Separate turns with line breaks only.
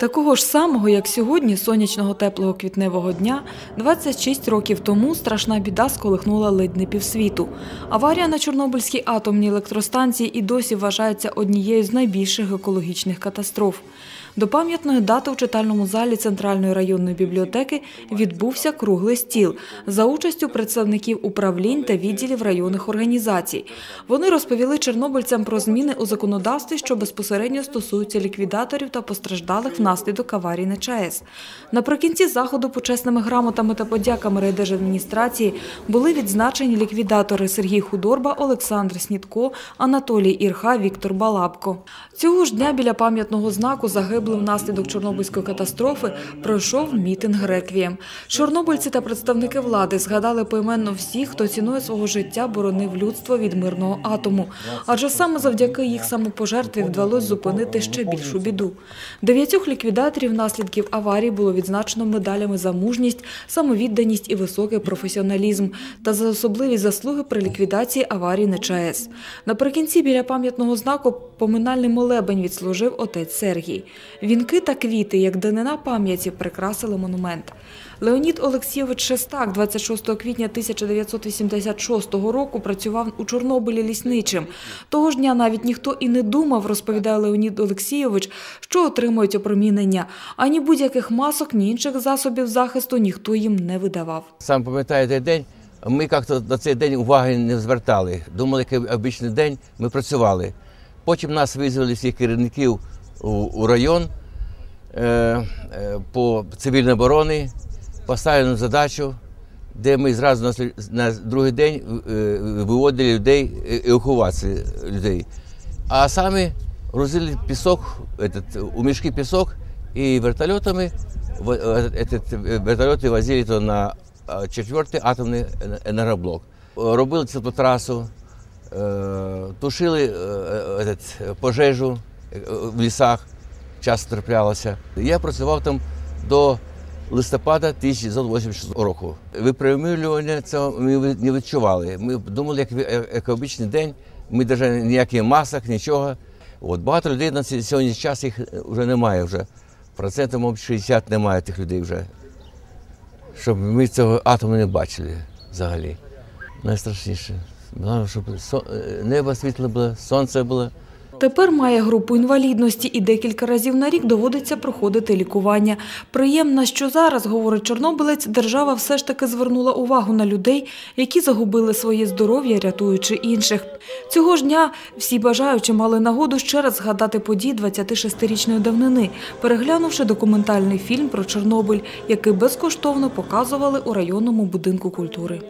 Такого ж самого, як сьогодні, сонячного теплого квітневого дня, 26 років тому страшна біда сколихнула ледь не півсвіту. Аварія на Чорнобильській атомній електростанції і досі вважається однією з найбільших екологічних катастроф. До пам'ятної дати у читальному залі Центральної районної бібліотеки відбувся круглий стіл за участю представників управлінь та відділів районних організацій. Вони розповіли чорнобильцям про зміни у законодавстві, що безпосередньо стосуються ліквідаторів та постраждалих внаслідок аварії на ЧАЕС. Наприкінці заходу почесними грамотами та подяками райдержадміністрації були відзначені ліквідатори Сергій Худорба, Олександр Снітко, Анатолій Ірха, Віктор Балабко. Цього ж дня біля пам'ятного знаку загиблим внаслідок Чорнобильської катастрофи пройшов мітинг реквієм. Чорнобильці та представники влади згадали поіменно всіх, хто ціною свого життя боронив людство від мирного атому. Адже саме завдяки їх самопожертві вдалося зупинити ще більшу біду. Дев'ятьох ліквідаторів наслідків аварії було відзначено медалями за мужність, самовідданість і високий професіоналізм та за особливі заслуги при ліквідації аварії на ЧАЕС. Наприкінці біля пам'ятного знаку поминальний молебень відслужив отець Сергій. Вінки та квіти, як данина пам'яті, прикрасили монумент. Леонід Олексійович Шестак 26 квітня 1986 року працював у Чорнобилі лісничим. Того ж дня навіть ніхто і не думав, розповідає Леонід Олексійович, що отримують опромінення. Ані будь-яких масок, ні інших засобів захисту ніхто їм не видавав.
Сам пам'ятаю той день. Ми як-то на цей день уваги не звертали. Думали, який обичний день ми працювали. Потім нас визвали всіх керівників у, у район е, е, по цивільній обороні, поставили задачу, де ми зразу на, слід- на другий день е, виводили людей, е, евакуацію людей. А самі грузили пісок, этот, у мішки пісок і вертольотами в- е, этот, вертольоти возили то на е, четвертий атомний енергоблок. Робили цю трасу, е, тушили е, е, этот, пожежу е, в лісах, часто траплялося. Я працював там до листопада 1986 року. Випромінювання цього ми не відчували. Ми думали, як, ви- як день, ми навіть ніяких масок, нічого. От, багато людей на сьогодні час їх вже немає. Вже. Процентів, мабуть, 60 немає тих людей вже. Щоб ми цього атому не бачили взагалі. Найстрашніше. Головне, щоб е, небо світле було, сонце було.
Тепер має групу інвалідності і декілька разів на рік доводиться проходити лікування. Приємно, що зараз, говорить чорнобилець, держава все ж таки звернула увагу на людей, які загубили своє здоров'я, рятуючи інших. Цього ж дня всі бажаючі мали нагоду ще раз згадати події 26-річної давнини, переглянувши документальний фільм про Чорнобиль, який безкоштовно показували у районному будинку культури.